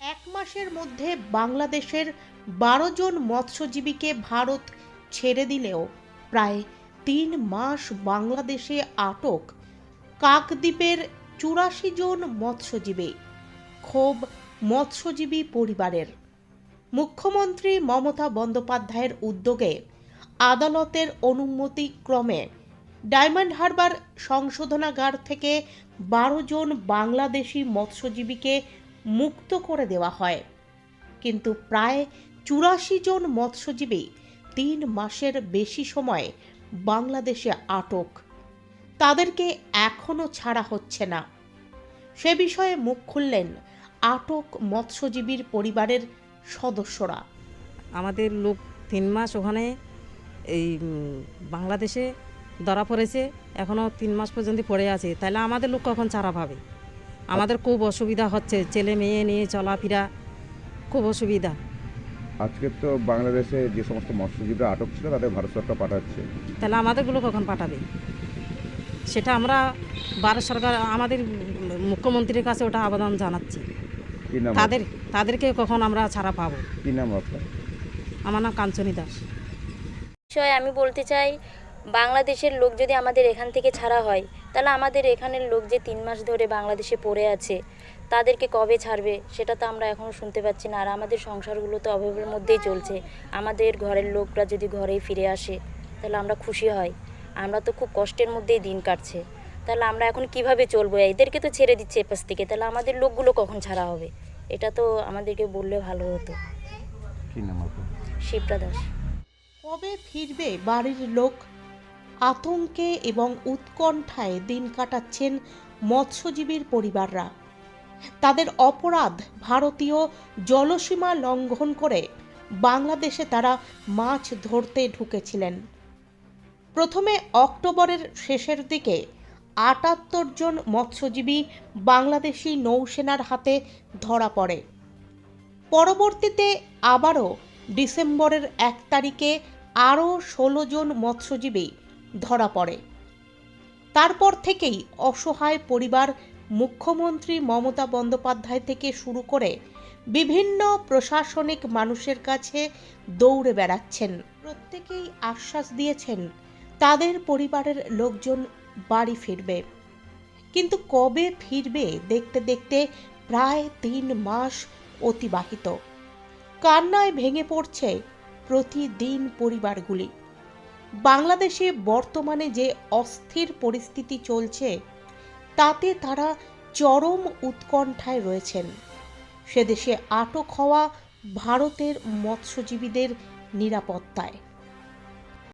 এক মাসের মধ্যে বাংলাদেশের বারো জন মৎস্যজীবীকে ভারত ছেড়ে দিলেও প্রায় তিন মাস বাংলাদেশে আটক কাকদ্বীপের চুরাশি জন মৎস্যজীবী, ক্ষোভ মৎস্যজীবী পরিবারের। মুখ্যমন্ত্রী মমতা বন্দ্যোপাধ্যায়ের উদ্যোগে আদালতের অনুমতি ক্রমে ডায়মন্ড হারবার সংশোধনাগার থেকে বারো জন বাংলাদেশি মৎস্যজীবীকে মুক্ত করে দেওয়া হয়। কিন্তু প্রায় চুরাশি জন মৎস্যজীবী তিন মাসের বেশি সময় বাংলাদেশে আটক। তাদেরকে এখনও ছাড়া হচ্ছে না। সে বিষয়ে মুখ খুললেন আটক মৎস্যজীবীর পরিবারের সদস্যরা। আমাদের লোক তিন মাস ওখানে এই বাংলাদেশে ধরা পড়েছে এখনও তিন মাস পর্যন্ত পড়ে আছে। তাহলে আমাদের লোক কখন চারা পাবে? আমাদের খুব অসুবিধা হচ্ছে ছেলে মেয়ে নিয়ে চলাফেরা খুব অসুবিধা। আজকে তো বাংলাদেশে যে সমস্ত মৎস্যজীবীরা আটক ছিল তাদের ভারত সরকার পাঠাচ্ছে। তাহলে আমাদেরগুলো কখন পাঠাবে? সেটা আমরা ভারত সরকার আমাদের মুখ্যমন্ত্রীর কাছে ওটা আবেদন জানাচ্ছি। তাদের তাদেরকে কখন আমরা ছাড়া পাবো? কি নাম আপনার? আমার নাম কাঞ্চনী দাস। বিষয়ে আমি বলতে চাই বাংলাদেশের লোক যদি আমাদের এখান থেকে ছাড়া হয় তাহলে আমাদের এখানের লোক যে তিন মাস ধরে বাংলাদেশে পড়ে আছে তাদেরকে কবে ছাড়বে? সেটা তো আমরা এখনও শুনতে পাচ্ছি না। আর আমাদের সংসারগুলো তো অভাবের মধ্যেই চলছে। আমাদের ঘরের লোকরা যদি ঘরে ফিরে আসে তাহলে আমরা খুশি হই আমরা তো খুব কষ্টের মধ্যেই দিন কাটছে। তাহলে আমরা এখন কীভাবে চলবো? এদেরকে তো ছেড়ে দিচ্ছে এপাশ থেকে। তাহলে আমাদের লোকগুলো কখন ছাড়া হবে? এটা তো আমাদেরকে বললে ভালো হতো। কি শিবরা দাস কবে ফিরবে বাড়ির লোক? আতঙ্কে এবং উৎকণ্ঠায় দিন কাটাচ্ছেন মৎস্যজীবীর পরিবাররা। তাদের অপরাধ ভারতীয় জলসীমা লঙ্ঘন করে বাংলাদেশে তারা মাছ ধরতে ঢুকেছিলেন। প্রথমে অক্টোবরের শেষের দিকে আটাত্তর জন মৎস্যজীবী বাংলাদেশি নৌসেনার হাতে ধরা পড়ে। পরবর্তীতে আবারও ডিসেম্বরের এক তারিখে আরও ষোলো জন মৎস্যজীবী ধরা পড়ে। তারপর থেকেই অসহায় পরিবার মুখ্যমন্ত্রী মমতা বন্দ্যোপাধ্যায় থেকে শুরু করে বিভিন্ন প্রশাসনিক মানুষের কাছে দৌড়ে বেড়াচ্ছেন। প্রত্যেকেই আশ্বাস দিয়েছেন, তাদের পরিবারের লোকজন বাড়ি ফিরবে। কিন্তু কবে ফিরবে দেখতে দেখতে প্রায় তিন মাস অতিবাহিত। কান্নায় ভেঙে পড়ছে প্রতিদিন পরিবারগুলি। বাংলাদেশে বর্তমানে যে অস্থির পরিস্থিতি চলছে, তাতে তারা চরম উৎকণ্ঠায় রয়েছেন। সেদেশে আটক হওয়া ভারতের মৎস্যজীবীদের নিরাপত্তায়।